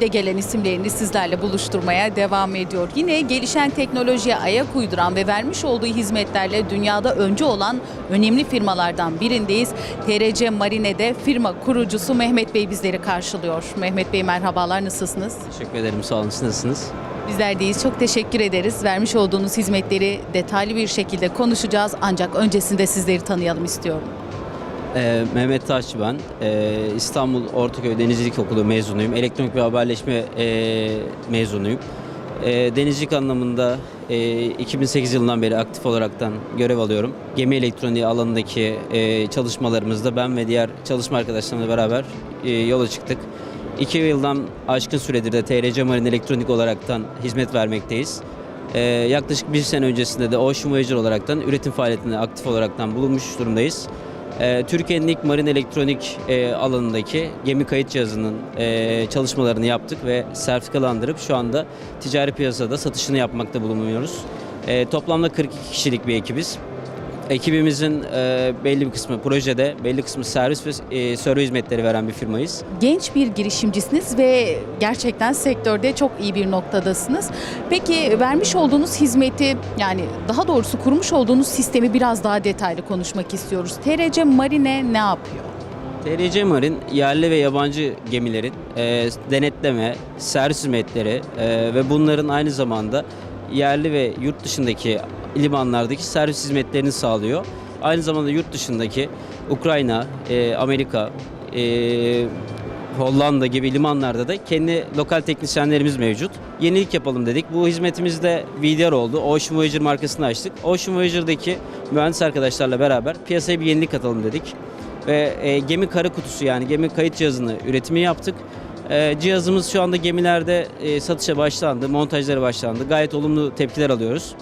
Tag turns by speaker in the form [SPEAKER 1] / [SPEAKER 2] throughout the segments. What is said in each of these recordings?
[SPEAKER 1] önde gelen isimlerini sizlerle buluşturmaya devam ediyor. Yine gelişen teknolojiye ayak uyduran ve vermiş olduğu hizmetlerle dünyada öncü olan önemli firmalardan birindeyiz. TRC Marine'de firma kurucusu Mehmet Bey bizleri karşılıyor. Mehmet Bey merhabalar nasılsınız?
[SPEAKER 2] Teşekkür ederim. Sağ olun. Siz nasılsınız?
[SPEAKER 1] Bizler deyiz. Çok teşekkür ederiz. Vermiş olduğunuz hizmetleri detaylı bir şekilde konuşacağız. Ancak öncesinde sizleri tanıyalım istiyorum.
[SPEAKER 2] Ee, Mehmet Taş ben. Ee, İstanbul Ortaköy Denizcilik Okulu mezunuyum. Elektronik ve haberleşme ee, mezunuyum. Ee, denizcilik anlamında ee, 2008 yılından beri aktif olaraktan görev alıyorum. Gemi elektroniği alanındaki ee, çalışmalarımızda ben ve diğer çalışma arkadaşlarımla beraber ee, yola çıktık. İki yıldan aşkın süredir de TRC Marine Elektronik olaraktan hizmet vermekteyiz. Ee, yaklaşık bir sene öncesinde de Ocean Voyager olaraktan üretim faaliyetinde aktif olaraktan bulunmuş durumdayız. Ee, Türkiye'nin ilk marin elektronik e, alanındaki gemi kayıt cihazının e, çalışmalarını yaptık ve sertifikalandırıp şu anda ticari piyasada satışını yapmakta bulunuyoruz. E, toplamda 42 kişilik bir ekibiz. Ekibimizin e, belli bir kısmı projede, belli kısmı servis ve e, servis hizmetleri veren bir firmayız.
[SPEAKER 1] Genç bir girişimcisiniz ve gerçekten sektörde çok iyi bir noktadasınız. Peki vermiş olduğunuz hizmeti yani daha doğrusu kurmuş olduğunuz sistemi biraz daha detaylı konuşmak istiyoruz. TRC Marine ne yapıyor?
[SPEAKER 2] TRC Marin yerli ve yabancı gemilerin e, denetleme, servis hizmetleri e, ve bunların aynı zamanda yerli ve yurt dışındaki limanlardaki servis hizmetlerini sağlıyor. Aynı zamanda yurt dışındaki Ukrayna, e, Amerika, e, Hollanda gibi limanlarda da kendi lokal teknisyenlerimiz mevcut. Yenilik yapalım dedik. Bu hizmetimizde VDR oldu. Ocean Voyager markasını açtık. Ocean Voyager'daki mühendis arkadaşlarla beraber piyasaya bir yenilik katalım dedik ve e, gemi kara kutusu yani gemi kayıt cihazını üretimi yaptık. E, cihazımız şu anda gemilerde e, satışa başlandı, montajları başlandı. Gayet olumlu tepkiler alıyoruz.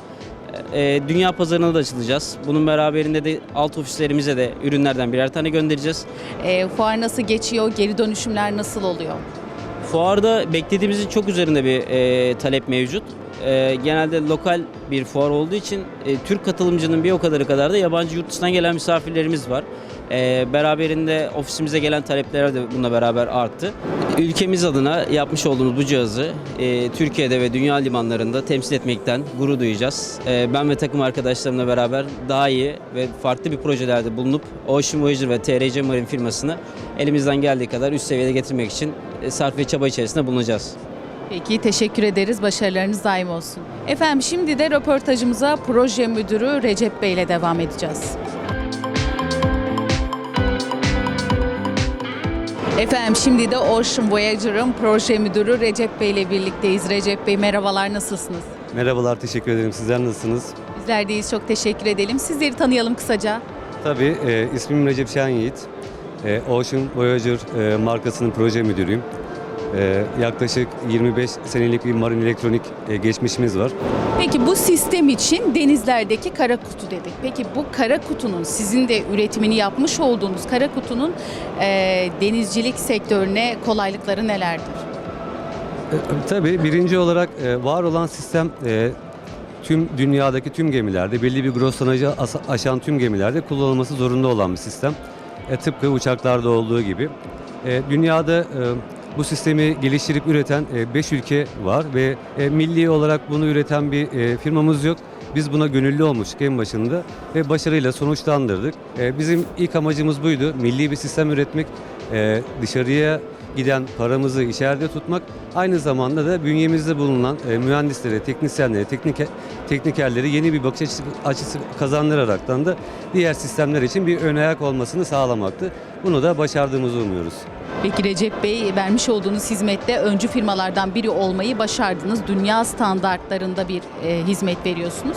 [SPEAKER 2] E, dünya pazarına da açılacağız. Bunun beraberinde de alt ofislerimize de ürünlerden birer tane göndereceğiz.
[SPEAKER 1] E, fuar nasıl geçiyor? Geri dönüşümler nasıl oluyor?
[SPEAKER 2] Fuarda beklediğimizin çok üzerinde bir e, talep mevcut. E, genelde lokal bir fuar olduğu için e, Türk katılımcının bir o kadarı kadar da yabancı yurt dışından gelen misafirlerimiz var. E, beraberinde ofisimize gelen talepler de bununla beraber arttı. Ülkemiz adına yapmış olduğumuz bu cihazı e, Türkiye'de ve dünya limanlarında temsil etmekten gurur duyacağız. E, ben ve takım arkadaşlarımla beraber daha iyi ve farklı bir projelerde bulunup Ocean Voyager ve TRC Marine firmasını elimizden geldiği kadar üst seviyede getirmek için e, sarf ve çaba içerisinde bulunacağız.
[SPEAKER 1] Peki teşekkür ederiz. Başarılarınız daim olsun. Efendim şimdi de röportajımıza proje müdürü Recep Bey ile devam edeceğiz. Efendim şimdi de Ocean Voyager'ın proje müdürü Recep Bey ile birlikteyiz. Recep Bey merhabalar nasılsınız?
[SPEAKER 3] Merhabalar, teşekkür ederim. Sizler nasılsınız?
[SPEAKER 1] Bizler deyiz çok teşekkür edelim. Sizleri tanıyalım kısaca.
[SPEAKER 3] Tabii, e, ismim Recep Şen Yiğit. E, Ocean Voyager e, markasının proje müdürüyüm. E, yaklaşık 25 senelik bir marin elektronik e, geçmişimiz var.
[SPEAKER 1] Peki bu sistem için denizlerdeki kara kutu dedik. Peki bu kara kutunun sizin de üretimini yapmış olduğunuz kara kutunun e, denizcilik sektörüne kolaylıkları nelerdir?
[SPEAKER 3] E, tabii birinci olarak e, var olan sistem e, tüm dünyadaki tüm gemilerde, belli bir as- aşan tüm gemilerde kullanılması zorunda olan bir sistem. E, tıpkı uçaklarda olduğu gibi. E, dünyada e, bu sistemi geliştirip üreten 5 ülke var ve e, milli olarak bunu üreten bir e, firmamız yok. Biz buna gönüllü olmuştuk en başında ve başarıyla sonuçlandırdık. E, bizim ilk amacımız buydu. Milli bir sistem üretmek, e, dışarıya giden paramızı içeride tutmak, aynı zamanda da bünyemizde bulunan e, mühendislere, teknisyenlere, teknike, teknikerlere yeni bir bakış açısı, açısı kazandıraraktan da diğer sistemler için bir ön ayak olmasını sağlamaktı. Bunu da başardığımızı umuyoruz.
[SPEAKER 1] Peki Recep Bey vermiş olduğunuz hizmette öncü firmalardan biri olmayı başardınız. Dünya standartlarında bir e, hizmet veriyorsunuz.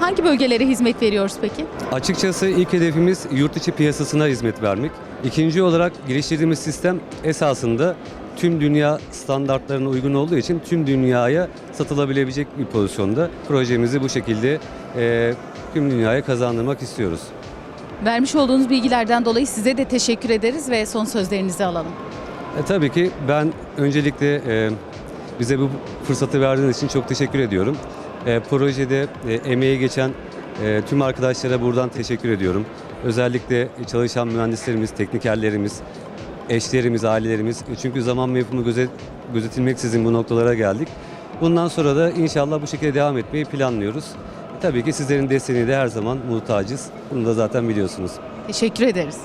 [SPEAKER 1] Hangi bölgelere hizmet veriyoruz peki?
[SPEAKER 3] Açıkçası ilk hedefimiz yurt içi piyasasına hizmet vermek. İkinci olarak geliştirdiğimiz sistem esasında tüm dünya standartlarına uygun olduğu için tüm dünyaya satılabilecek bir pozisyonda. Projemizi bu şekilde e, tüm dünyaya kazandırmak istiyoruz.
[SPEAKER 1] Vermiş olduğunuz bilgilerden dolayı size de teşekkür ederiz ve son sözlerinizi alalım.
[SPEAKER 3] E, tabii ki ben öncelikle e, bize bu fırsatı verdiğiniz için çok teşekkür ediyorum. E, projede e, emeği geçen e, tüm arkadaşlara buradan teşekkür ediyorum. Özellikle çalışan mühendislerimiz, teknikerlerimiz, eşlerimiz, ailelerimiz. E, Çünkü zaman mefhumu göze gözetilmeksizin bu noktalara geldik. Bundan sonra da inşallah bu şekilde devam etmeyi planlıyoruz. E, tabii ki sizlerin desteğine de her zaman muhtacız. Bunu da zaten biliyorsunuz.
[SPEAKER 1] Teşekkür ederiz.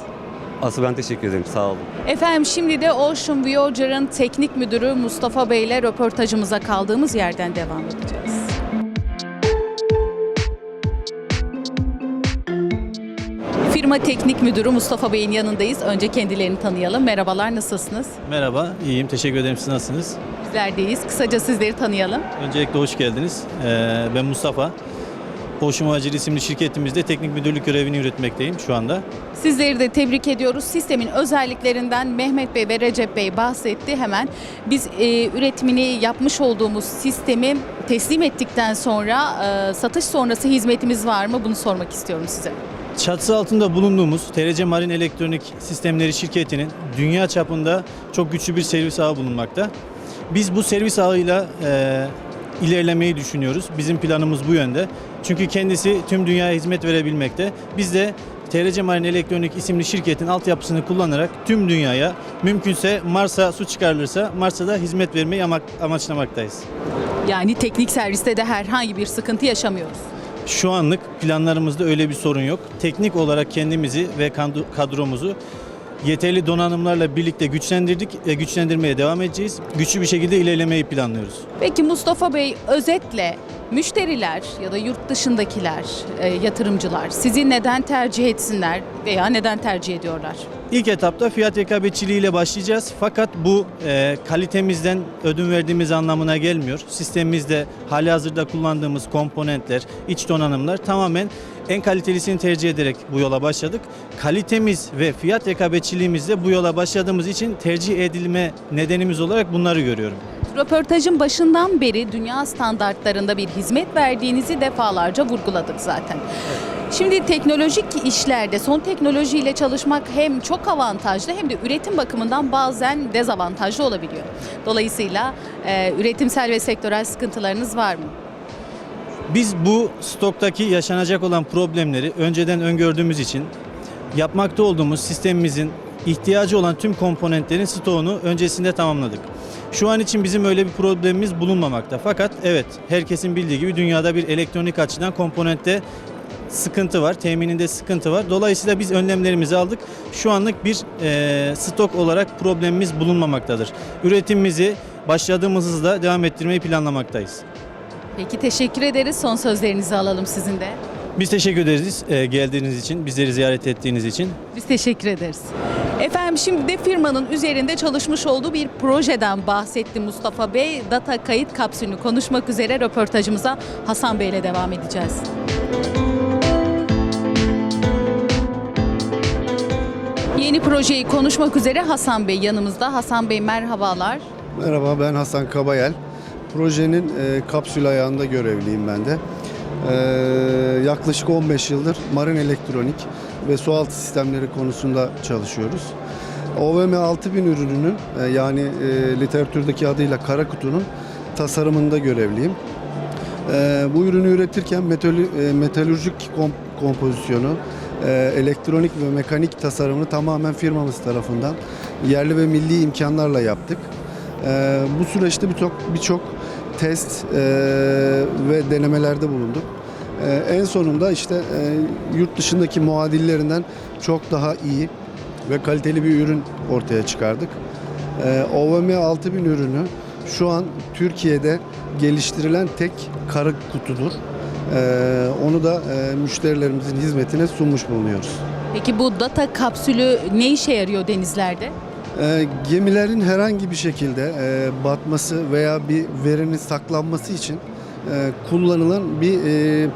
[SPEAKER 3] Asıl ben teşekkür ederim. Sağ olun.
[SPEAKER 1] Efendim şimdi de Ocean Voyager'ın teknik müdürü Mustafa Bey ile röportajımıza kaldığımız yerden devam edeceğiz. Firma teknik müdürü Mustafa Bey'in yanındayız. Önce kendilerini tanıyalım. Merhabalar, nasılsınız?
[SPEAKER 4] Merhaba, iyiyim. Teşekkür ederim. Siz nasılsınız?
[SPEAKER 1] Bizlerdeyiz. Kısaca sizleri tanıyalım.
[SPEAKER 4] Öncelikle hoş geldiniz. Ee, ben Mustafa. Ocean Voyager isimli şirketimizde teknik müdürlük görevini yürütmekteyim şu anda.
[SPEAKER 1] Sizleri de tebrik ediyoruz. Sistemin özelliklerinden Mehmet Bey ve Recep Bey bahsetti hemen. Biz e, üretimini yapmış olduğumuz sistemi teslim ettikten sonra e, satış sonrası hizmetimiz var mı? Bunu sormak istiyorum size.
[SPEAKER 4] Çatısı altında bulunduğumuz TRC Marin Elektronik Sistemleri şirketinin dünya çapında çok güçlü bir servis ağı bulunmakta. Biz bu servis ağıyla e, ilerlemeyi düşünüyoruz. Bizim planımız bu yönde. Çünkü kendisi tüm dünyaya hizmet verebilmekte. Biz de TRC Marin Elektronik isimli şirketin altyapısını kullanarak tüm dünyaya mümkünse Mars'a su çıkarılırsa Mars'a da hizmet vermeyi ama- amaçlamaktayız.
[SPEAKER 1] Yani teknik serviste de herhangi bir sıkıntı yaşamıyoruz.
[SPEAKER 4] Şu anlık planlarımızda öyle bir sorun yok. Teknik olarak kendimizi ve kadro- kadromuzu yeterli donanımlarla birlikte güçlendirdik ve güçlendirmeye devam edeceğiz. Güçlü bir şekilde ilerlemeyi planlıyoruz.
[SPEAKER 1] Peki Mustafa Bey özetle müşteriler ya da yurt dışındakiler, e, yatırımcılar sizi neden tercih etsinler veya neden tercih ediyorlar?
[SPEAKER 4] İlk etapta fiyat rekabetçiliğiyle başlayacağız. Fakat bu e, kalitemizden ödün verdiğimiz anlamına gelmiyor. Sistemimizde hali hazırda kullandığımız komponentler, iç donanımlar tamamen en kalitelisini tercih ederek bu yola başladık. Kalitemiz ve fiyat rekabetçiliğimizle bu yola başladığımız için tercih edilme nedenimiz olarak bunları görüyorum.
[SPEAKER 1] Röportajın başından beri dünya standartlarında bir hizmet verdiğinizi defalarca vurguladık zaten. Şimdi teknolojik işlerde son teknolojiyle çalışmak hem çok avantajlı hem de üretim bakımından bazen dezavantajlı olabiliyor. Dolayısıyla e, üretimsel ve sektörel sıkıntılarınız var mı?
[SPEAKER 4] Biz bu stoktaki yaşanacak olan problemleri önceden öngördüğümüz için yapmakta olduğumuz sistemimizin ihtiyacı olan tüm komponentlerin stoğunu öncesinde tamamladık. Şu an için bizim öyle bir problemimiz bulunmamakta. Fakat evet herkesin bildiği gibi dünyada bir elektronik açıdan komponente sıkıntı var, temininde sıkıntı var. Dolayısıyla biz önlemlerimizi aldık. Şu anlık bir eee, stok olarak problemimiz bulunmamaktadır. Üretimimizi başladığımız hızla devam ettirmeyi planlamaktayız.
[SPEAKER 1] Peki teşekkür ederiz. Son sözlerinizi alalım sizin de.
[SPEAKER 4] Biz teşekkür ederiz eee, geldiğiniz için, bizleri ziyaret ettiğiniz için.
[SPEAKER 1] Biz teşekkür ederiz. Efendim şimdi de firmanın üzerinde çalışmış olduğu bir projeden bahsetti Mustafa Bey. Data kayıt kapsülünü konuşmak üzere röportajımıza Hasan Bey ile devam edeceğiz. Yeni projeyi konuşmak üzere Hasan Bey yanımızda. Hasan Bey merhabalar.
[SPEAKER 5] Merhaba ben Hasan Kabayel. Projenin e, kapsül ayağında görevliyim ben de. E, yaklaşık 15 yıldır marin elektronik ve sualtı sistemleri konusunda çalışıyoruz. OVM 6000 ürününün e, yani e, literatürdeki adıyla kara kutunun tasarımında görevliyim. E, bu ürünü üretirken metalü, e, metalürjik kom- kompozisyonu, elektronik ve mekanik tasarımını tamamen firmamız tarafından yerli ve milli imkanlarla yaptık. E, bu süreçte birçok birçok test e, ve denemelerde bulunduk. E, en sonunda işte e, yurt dışındaki muadillerinden çok daha iyi ve kaliteli bir ürün ortaya çıkardık. OVM 6000 ürünü şu an Türkiye'de geliştirilen tek kara kutudur. E, onu da e, müşterilerimizin hizmetine sunmuş bulunuyoruz.
[SPEAKER 1] Peki bu data kapsülü ne işe yarıyor denizlerde?
[SPEAKER 5] E, gemilerin herhangi bir şekilde e, batması veya bir verinin saklanması için e, kullanılan bir e,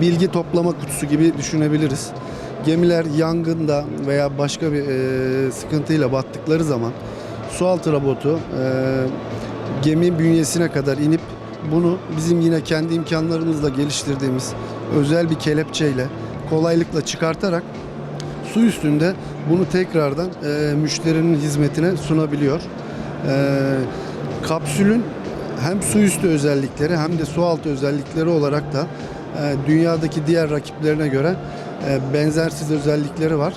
[SPEAKER 5] bilgi toplama kutusu gibi düşünebiliriz. Gemiler yangında veya başka bir e, sıkıntıyla battıkları zaman sualtı robotu e, gemi bünyesine kadar inip bunu bizim yine kendi imkanlarımızla geliştirdiğimiz özel bir kelepçeyle kolaylıkla çıkartarak su üstünde bunu tekrardan e, müşterinin hizmetine sunabiliyor. E, kapsülün hem su üstü özellikleri hem de su altı özellikleri olarak da e, dünyadaki diğer rakiplerine göre e, benzersiz özellikleri var.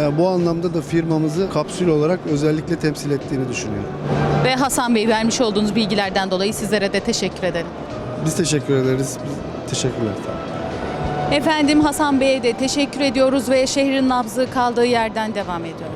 [SPEAKER 5] E, bu anlamda da firmamızı kapsül olarak özellikle temsil ettiğini düşünüyorum.
[SPEAKER 1] Ve Hasan Bey vermiş olduğunuz bilgilerden dolayı sizlere de teşekkür ederim.
[SPEAKER 5] Biz teşekkür ederiz. Biz- Teşekkürler.
[SPEAKER 1] Efendim Hasan Bey'e de teşekkür ediyoruz ve şehrin nabzı kaldığı yerden devam ediyor.